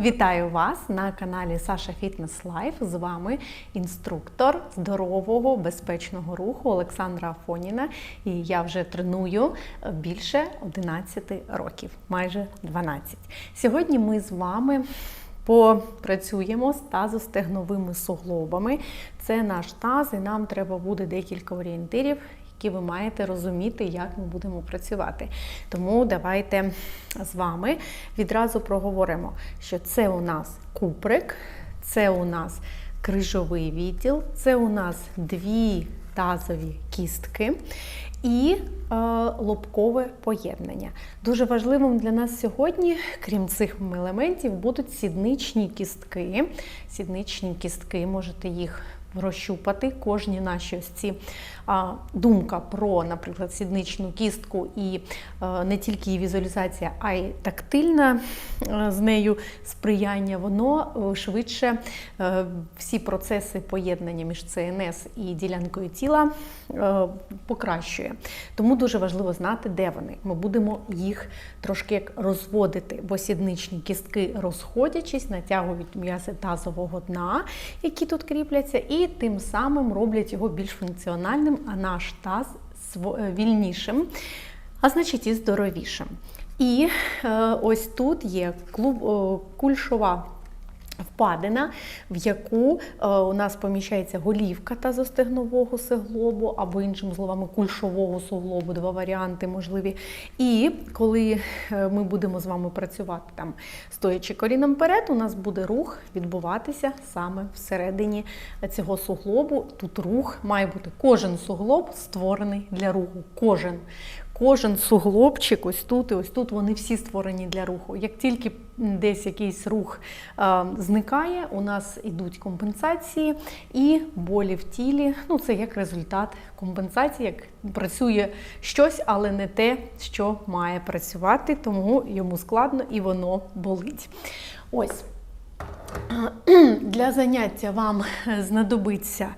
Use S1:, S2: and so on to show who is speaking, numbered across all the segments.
S1: Вітаю вас на каналі Саша Фітнес Лайф. З вами інструктор здорового безпечного руху Олександра Афоніна. І я вже треную більше 11 років, майже 12. Сьогодні ми з вами попрацюємо з тазостегновими суглобами. Це наш таз, і нам треба буде декілька орієнтирів, які ви маєте розуміти, як ми будемо працювати. Тому давайте з вами відразу проговоримо, що це у нас куприк, це у нас крижовий відділ, це у нас дві тазові кістки. І е, лобкове поєднання. Дуже важливим для нас сьогодні, крім цих елементів, будуть сідничні кістки. Сідничні кістки, можете їх розщупати. Кожні наші ось ці а, думка про, наприклад, сідничну кістку і а, не тільки її візуалізація, а й тактильна а, з нею сприяння, воно швидше а, всі процеси поєднання між ЦНС і ділянкою тіла а, покращує. Тому дуже важливо знати, де вони. Ми будемо їх трошки як розводити, бо сідничні кістки, розходячись, натягують м'язи тазового дна, які тут кріпляться, і тим самим роблять його більш функціональним, а наш таз вільнішим, а значить і здоровішим. І е, ось тут є клуб, о, кульшова. Впадина, в яку е, у нас поміщається голівка тазостегнового суглобу, або, іншими словами, кульшового суглобу, два варіанти можливі. І коли е, ми будемо з вами працювати там, стоячи коліном вперед, у нас буде рух відбуватися саме всередині цього суглобу. Тут рух має бути кожен суглоб створений для руху. Кожен. Кожен суглобчик, ось тут і ось тут, вони всі створені для руху. Як тільки десь якийсь рух е, зникає, у нас йдуть компенсації і болі в тілі. Ну, це як результат компенсації, як працює щось, але не те, що має працювати, тому йому складно і воно болить. Ось. Для заняття вам знадобиться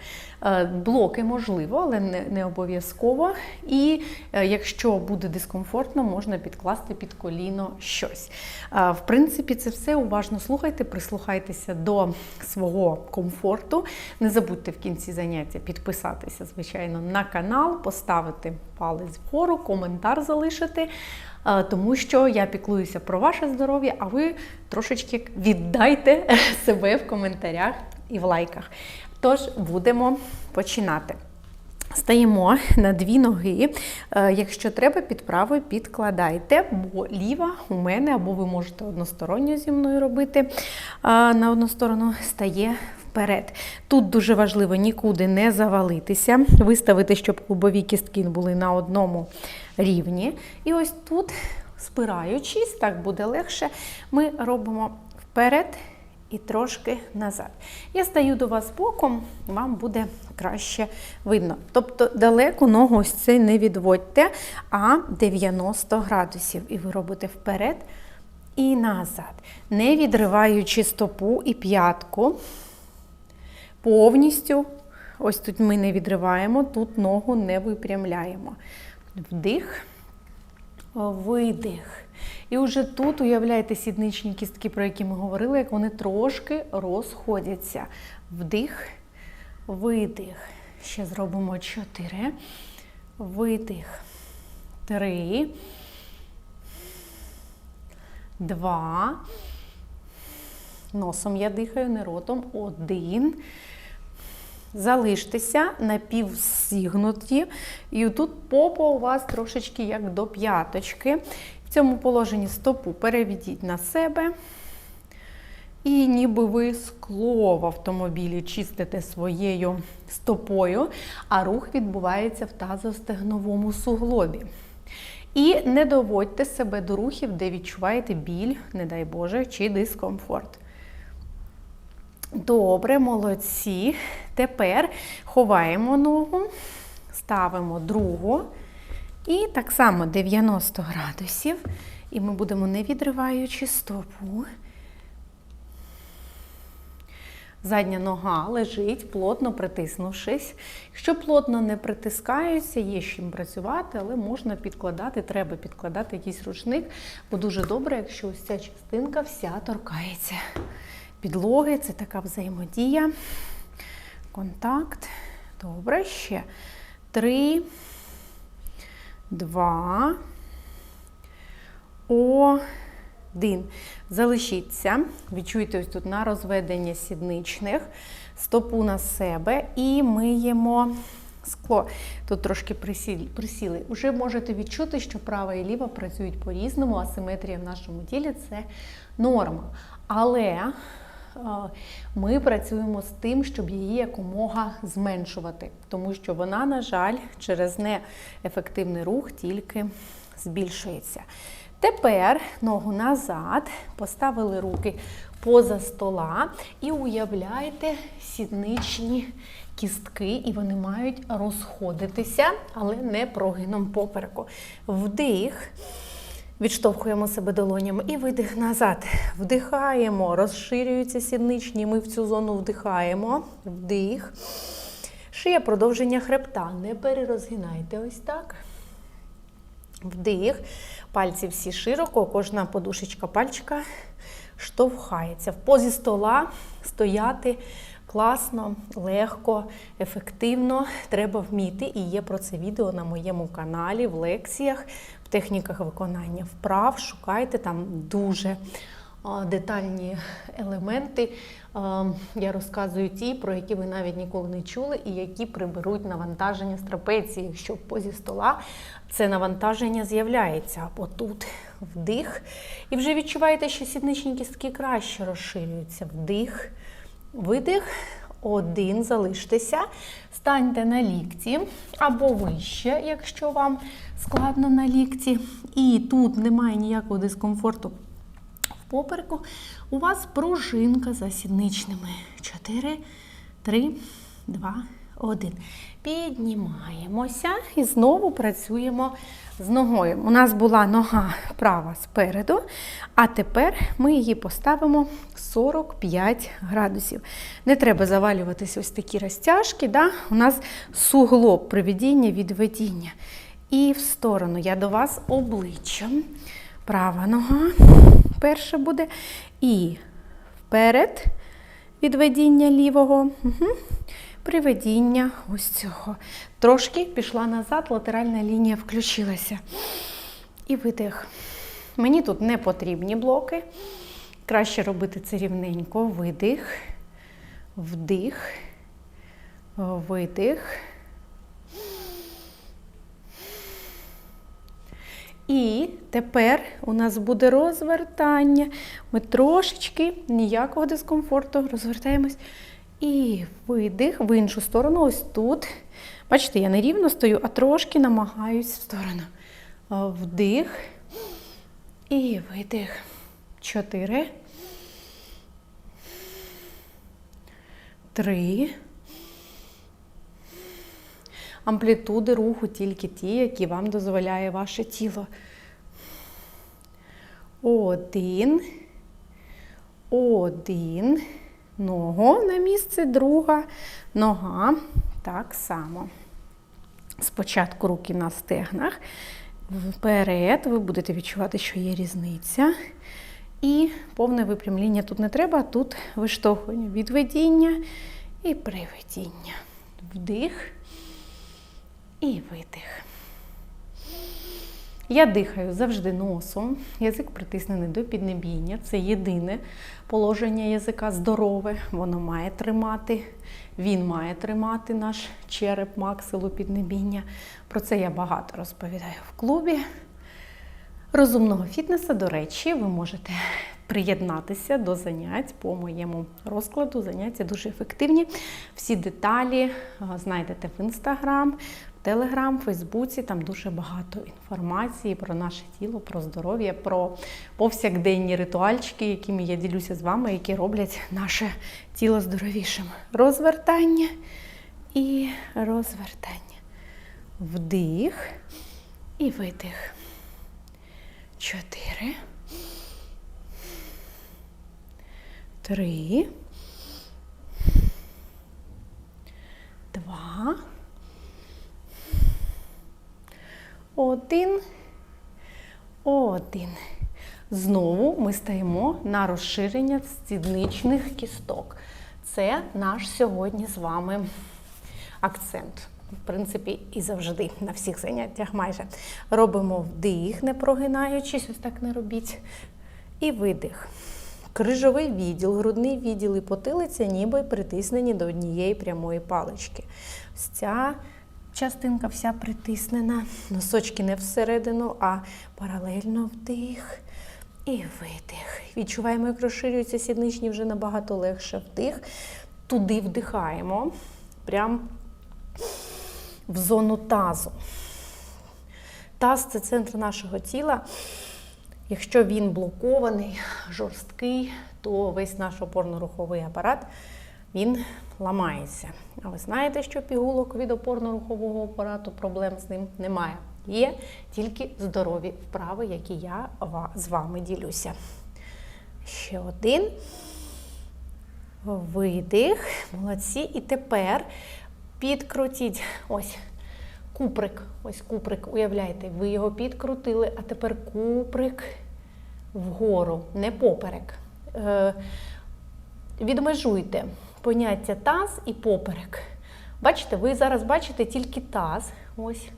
S1: блоки, можливо, але не, обов'язково. І якщо буде дискомфортно, можна підкласти під коліно щось. В принципі, це все уважно слухайте, прислухайтеся до свого комфорту. Не забудьте в кінці заняття підписатися, звичайно, на канал, поставити палець вгору, коментар залишити. Тому що я піклуюся про ваше здоров'я, а ви трошечки віддайте себе в коментарях і в лайках. Тож будемо починати. Стаємо на дві ноги. Якщо треба, під правою підкладайте, бо ліва у мене, або ви можете односторонньо зі мною робити на одну сторону, стає вперед. Тут дуже важливо нікуди не завалитися, виставити, щоб клубові кістки були на одному рівні. І ось тут, спираючись, так буде легше, ми робимо вперед і трошки назад. Я стаю до вас боком, вам буде краще видно. Тобто далеко ногу ось це не відводьте, а 90 градусів. І ви робите вперед і назад. Не відриваючи стопу і п'ятку. Повністю, ось тут ми не відриваємо, тут ногу не випрямляємо. Вдих, видих. І вже тут уявляєте сідничні кістки, про які ми говорили, як вони трошки розходяться. Вдих, видих. Ще зробимо чотири. Видих. Три. Два. Носом я дихаю, не ротом. Один. Залиштеся напівсігнуті. І тут попа у вас трошечки як до п'яточки. В цьому положенні стопу переведіть на себе. І ніби ви скло в автомобілі чистите своєю стопою, а рух відбувається в тазостегновому суглобі. І не доводьте себе до рухів, де відчуваєте біль, не дай Боже, чи дискомфорт. Добре, молодці. Тепер ховаємо ногу, ставимо другу. І так само 90 градусів. І ми будемо, не відриваючи стопу, задня нога лежить, плотно притиснувшись. Якщо плотно не притискаються, є з чим працювати, але можна підкладати, треба підкладати якийсь рушник, бо дуже добре, якщо ось ця частинка вся торкається підлоги, це така взаємодія. Контакт. Добре, ще. Три, два, один. Залишіться. Відчуйте ось тут на розведення сідничних, стопу на себе і миємо скло. Тут трошки присіли. Уже можете відчути, що права і ліва працюють по-різному, асиметрія в нашому тілі це норма. Але ми працюємо з тим, щоб її якомога зменшувати, тому що вона, на жаль, через неефективний рух тільки збільшується. Тепер ногу назад, поставили руки поза стола і уявляйте сідничні кістки, і вони мають розходитися, але не прогином попереку. Вдих. Відштовхуємо себе долонями і видих назад. Вдихаємо, розширюються сідничні. Ми в цю зону вдихаємо. Вдих. Шия продовження хребта. Не перерозгинайте ось так. Вдих. Пальці всі широко, кожна подушечка пальчика штовхається. В позі стола стояти класно, легко, ефективно. Треба вміти. І є про це відео на моєму каналі, в лекціях, в техніках виконання вправ. Шукайте там дуже детальні елементи. Я розказую ті, про які ви навіть ніколи не чули, і які приберуть навантаження з трапеції. Якщо позі стола це навантаження з'являється або тут вдих. І вже відчуваєте, що сідничні кістки краще розширюються. Вдих, видих. Один, залиштеся, станьте на лікті або вище, якщо вам складно на лікті. І тут немає ніякого дискомфорту попереку, у вас пружинка за сідничними. 4, 3, 2, 1. Піднімаємося і знову працюємо з ногою. У нас була нога права спереду, а тепер ми її поставимо 45 градусів. Не треба завалюватися ось такі розтяжки. Да? У нас суглоб приведіння, відведіння. І в сторону я до вас обличчям. Права нога перша буде. І вперед відведіння лівого. Угу. Приведіння ось цього. Трошки пішла назад, латеральна лінія включилася. І видих. Мені тут не потрібні блоки. Краще робити це рівненько. Видих, вдих, видих. І тепер у нас буде розвертання. Ми трошечки ніякого дискомфорту розвертаємось. І видих в іншу сторону, ось тут. Бачите, я не рівно стою, а трошки намагаюсь в сторону. Вдих. І видих. Чотири. Три амплітуди руху тільки ті, які вам дозволяє ваше тіло. Один. Один. Ногу на місце, друга нога. Так само. Спочатку руки на стегнах. Вперед, ви будете відчувати, що є різниця. І повне випрямління тут не треба, тут виштовхування відведіння і приведіння. Вдих і видих. Я дихаю завжди носом, язик притиснений до піднебіння. Це єдине положення язика здорове, воно має тримати, він має тримати наш череп, максилу піднебіння. Про це я багато розповідаю в клубі. Розумного фітнесу, до речі, ви можете приєднатися до занять по моєму розкладу. Заняття дуже ефективні. Всі деталі знайдете в інстаграм, Телеграм, Фейсбуці, там дуже багато інформації про наше тіло, про здоров'я, про повсякденні ритуальчики, якими я ділюся з вами, які роблять наше тіло здоровішим. Розвертання і розвертання. Вдих і видих. Чотири. Три. два. Один. Один. Знову ми стаємо на розширення сідничних кісток. Це наш сьогодні з вами акцент. В принципі, і завжди на всіх заняттях майже робимо вдих, не прогинаючись, ось так не робіть. І видих. Крижовий відділ, грудний відділ і потилиця ніби притиснені до однієї прямої палички. Ось ця частинка вся притиснена. Носочки не всередину, а паралельно вдих і видих. Відчуваємо, як розширюються сідничні вже набагато легше вдих. Туди вдихаємо. Прям в зону тазу. Таз це центр нашого тіла. Якщо він блокований, жорсткий, то весь наш опорно-руховий апарат він ламається. А ви знаєте, що пігулок від опорно-рухового апарату проблем з ним немає. Є тільки здорові вправи, які я з вами ділюся. Ще один. Видих. Молодці. І тепер підкрутіть ось куприк. Ось куприк, уявляєте, ви його підкрутили, а тепер куприк вгору, не поперек. Е, Відмежуйте поняття таз і поперек. Бачите, ви зараз бачите тільки таз. Ось.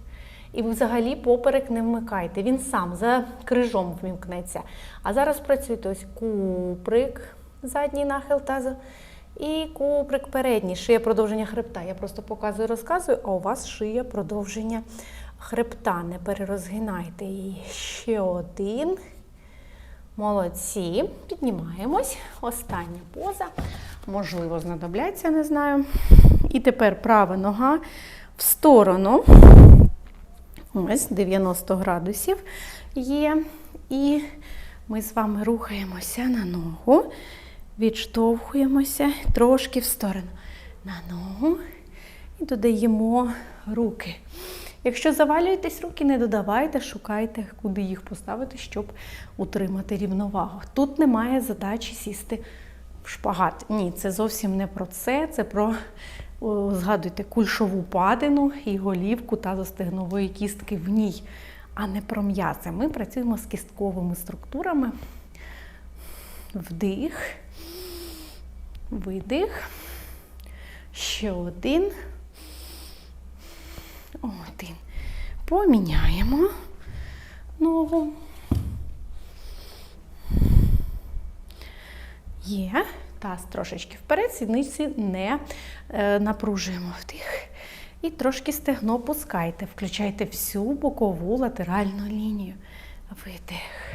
S1: І взагалі поперек не вмикайте. Він сам за крижом вмімкнеться. А зараз працюйте ось куприк, задній нахил тазу. І куприк передній, шия продовження хребта. Я просто показую, розказую, а у вас шия продовження хребта. Не перерозгинайте її. Ще один. Молодці. Піднімаємось. Остання поза. Можливо, знадобляться, не знаю. І тепер права нога в сторону. Ось 90 градусів є. І ми з вами рухаємося на ногу. Відштовхуємося трошки в сторону на ногу і додаємо руки. Якщо завалюєтесь, руки не додавайте, шукайте, куди їх поставити, щоб утримати рівновагу. Тут немає задачі сісти в шпагат. Ні, це зовсім не про це. Це про, згадуйте, кульшову падину і голівку тазостегнової кістки в ній, а не про м'язи. Ми працюємо з кістковими структурами. Вдих. Видих. Ще один. Один. Поміняємо ногу. Є. Таз трошечки вперед, сідниці не е, напружуємо вдих. І трошки стегно пускайте. Включайте всю бокову латеральну лінію. Видих.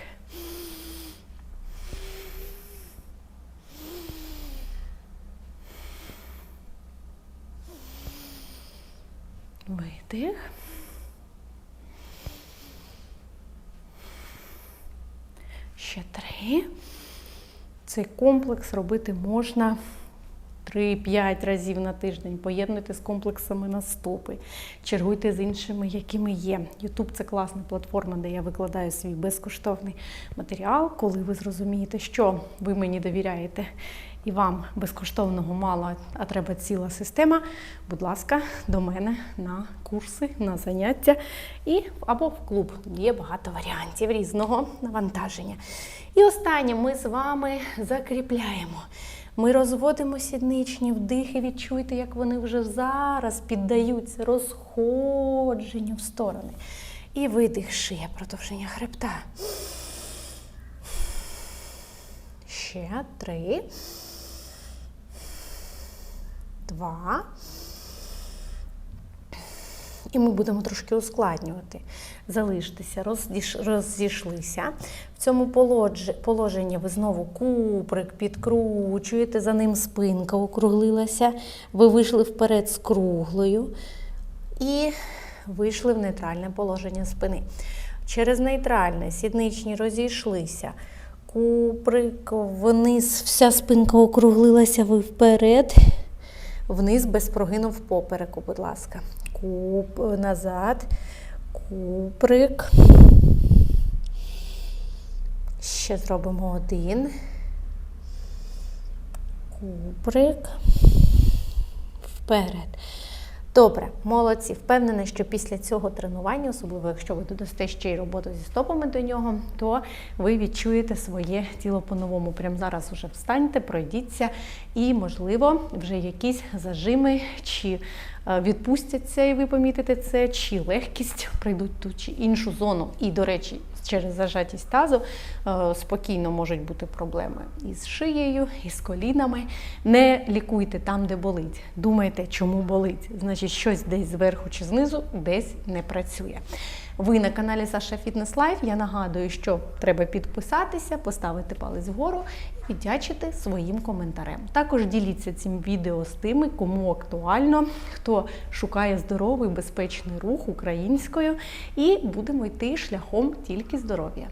S1: Видих. Ще три. Цей комплекс робити можна 3-5 разів на тиждень. Поєднуйте з комплексами на стопи, чергуйте з іншими, якими є. YouTube це класна платформа, де я викладаю свій безкоштовний матеріал, коли ви зрозумієте, що ви мені довіряєте. І вам безкоштовного мало, а треба ціла система. Будь ласка, до мене на курси, на заняття і або в клуб. Є багато варіантів різного навантаження. І останнє ми з вами закріпляємо. Ми розводимо сідничні вдихи, відчуйте, як вони вже зараз піддаються розходженню в сторони. І видих шия, продовження хребта. Ще три. Два. І ми будемо трошки ускладнювати. Залиштеся, розійшлися. В цьому положенні ви знову куприк підкручуєте, за ним спинка округлилася. Ви вийшли вперед з круглою і вийшли в нейтральне положення спини. Через нейтральне сідничні розійшлися. Куприк, вниз, вся спинка округлилася, ви вперед. Вниз без прогину в попереку, будь ласка. Куп, назад, куприк. Ще зробимо один. Куприк. Вперед. Добре, молодці. Впевнена, що після цього тренування, особливо якщо ви додасте ще й роботу зі стопами до нього, то ви відчуєте своє тіло по-новому. Прямо зараз вже встаньте, пройдіться, і, можливо, вже якісь зажими чи е, відпустяться, і ви помітите це, чи легкість прийдуть ту чи іншу зону. І, до речі, через зажатість тазу е, спокійно можуть бути проблеми із шиєю, із колінами. Не лікуйте там, де болить. Думайте, чому болить. Значить, щось десь зверху чи знизу десь не працює. Ви на каналі Саша Фітнес Лайф. Я нагадую, що треба підписатися, поставити палець вгору і віддячити своїм коментарем. Також діліться цим відео з тими, кому актуально, хто шукає здоровий безпечний рух українською, і будемо йти шляхом тільки здоров'я.